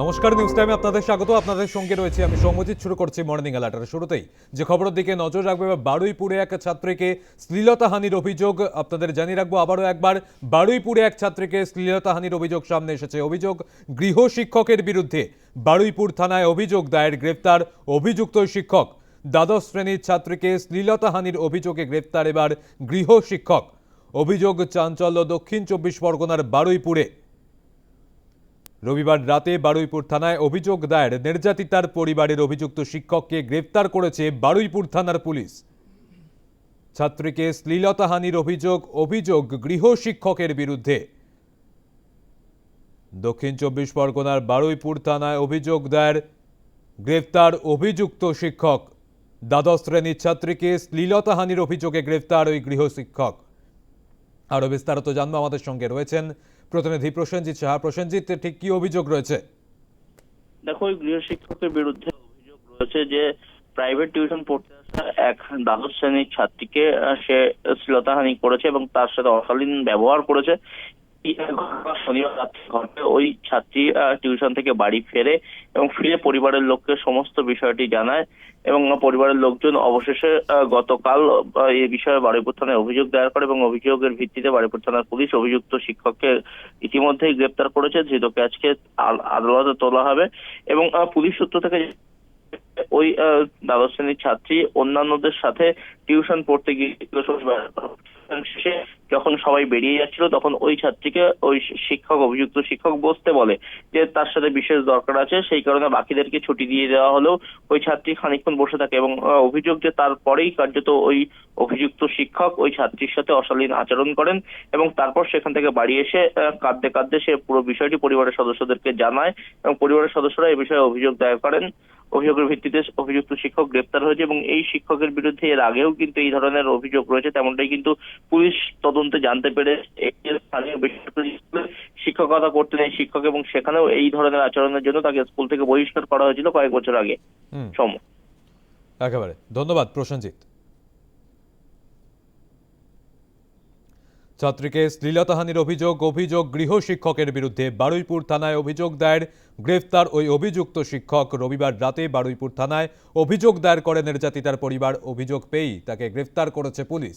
নমস্কার নিউজ টাইমে আপনাদের স্বাগত। আপনাদের সঙ্গে রয়েছে আমি সৌম্যজিৎ, শুরু করছি মর্নিং অ্যালার্টের শুরুতেই। যে খবরের দিকে নজর রাখবে বারুইপুরে এক ছাত্রীকে শ্লীলতাহানির অভিযোগ, আপনাদের জানিয়ে রাখব আবারও একবার, বারুইপুরে এক ছাত্রীকে শ্লীলতাহানির অভিযোগ সামনে এসেছে। অভিযোগ, গৃহ শিক্ষকের বিরুদ্ধে বারুইপুর থানায় অভিযোগ দায়ের গ্রেফতার অভিযুক্ত শিক্ষক। দ্বাদশ শ্রেণির ছাত্রীকে শ্লীলতাহানির অভিযোগে গ্রেফতার এবার গৃহ শিক্ষক। অভিযোগ, চাঞ্চল্য দক্ষিণ চব্বিশ পরগনার বারুইপুরে। রবিবার রাতে বারুইপুর থানায় অভিযোগ দায়ের নির্যাতিতার পরিবারের অভিযুক্ত শিক্ষককে গ্রেফতার করেছে বারুইপুর থানার পুলিশ। ছাত্রীকে শ্লীলতাহানির অভিযোগ অভিযোগ গৃহ শিক্ষকের বিরুদ্ধে। দক্ষিণ চব্বিশ পরগনার বারুইপুর থানায় অভিযোগ দায়ের গ্রেফতার অভিযুক্ত শিক্ষক। দ্বাদশ শ্রেণির ছাত্রীকে শ্লীলতাহানির অভিযোগে গ্রেফতার ওই গৃহ শিক্ষক। আরও বিস্তারিত জানব আমাদের সঙ্গে রয়েছেন প্রতিনিধি প্রসেনজিৎ সাহা। প্রসেনজিৎ, ঠিক কি অভিযোগ রয়েছে? দেখো গৃহ শিক্ষকের বিরুদ্ধে অভিযোগ রয়েছে যে প্রাইভেট টিউশন পড়তে আসা এক দ্বাদশ শ্রেণির ছাত্রীকে সে শ্লীলতাহানি করেছে এবং তার সাথে অশালীন ব্যবহার করেছে। ওই ছাত্রী টিউশন থেকে বাড়ি ফেরে এবং ফিরে পরিবারের লোককে সমস্ত বিষয়টি জানায় এবং পরিবারের লোকজন অবশেষে গতকাল এই বিষয়ে বারুইপুর থানায় অভিযোগ দায়ের করে এবং অভিযোগের ভিত্তিতে বারুইপুর থানার পুলিশ অভিযুক্ত শিক্ষককে ইতিমধ্যেই গ্রেপ্তার করেছে ধৃতকে আজকে আদালতে তোলা হবে এবং পুলিশ সূত্র থেকে ওই দ্বাদশ শ্রেণির ছাত্রী, অন্যান্যদের সাথে টিউশন পড়তে গিয়েছিল যখন সবাই বেরিয়ে যাচ্ছিল, তখন ওই ছাত্রীকে ওই শিক্ষক, অভিযুক্ত শিক্ষক বসতে বলে যে, তার সাথে বিশেষ দরকার আছে, সেই কারণে বাকিদেরকে ছুটি দিয়ে দেওয়া হলেও ওই ছাত্রী খানিকক্ষণ বসে থাকে এবং অভিযোগ যে তারপরেই কার্যত ওই অভিযুক্ত শিক্ষক ওই ছাত্রীর সাথে অশালীন আচরণ করেন এবং তারপর সেখান থেকে বাড়ি এসে কাঁদতে কাঁদতে সে পুরো বিষয়টি পরিবারের সদস্যদেরকে জানায় এবং পরিবারের সদস্যরা এই বিষয়ে অভিযোগ দায়ের করেন। অভিযোগের ভিত্তিতে অভিযুক্ত শিক্ষক গ্রেপ্তার হয়েছে এবং এই শিক্ষকের বিরুদ্ধে এর আগেও কিন্তু এই ধরনের অভিযোগ রয়েছে। তেমনটাই কিন্তু পুলিশ তদন্তে জানতে পেরে এই স্থানীয় বেসরকারি স্কুলে শিক্ষকতা করতে এই শিক্ষক এবং সেখানেও এই ধরনের আচরণের জন্য তাকে স্কুল থেকে বহিষ্কার করা হয়েছিল কয়েক বছর আগে। সম একেবারে। ধন্যবাদ প্রসেনজিৎ। ছাত্রীকে শ্লীলতাহানির অভিযোগ অভিযোগ গৃহ শিক্ষকের বিরুদ্ধে বারুইপুর থানায় অভিযোগ দায়ের। গ্রেফতার ওই অভিযুক্ত শিক্ষক রবিবার রাতে বারুইপুর থানায় অভিযোগ দায়ের করে নির্যাতিতার পরিবার অভিযোগ পেয়েই তাকে গ্রেফতার করেছে পুলিশ।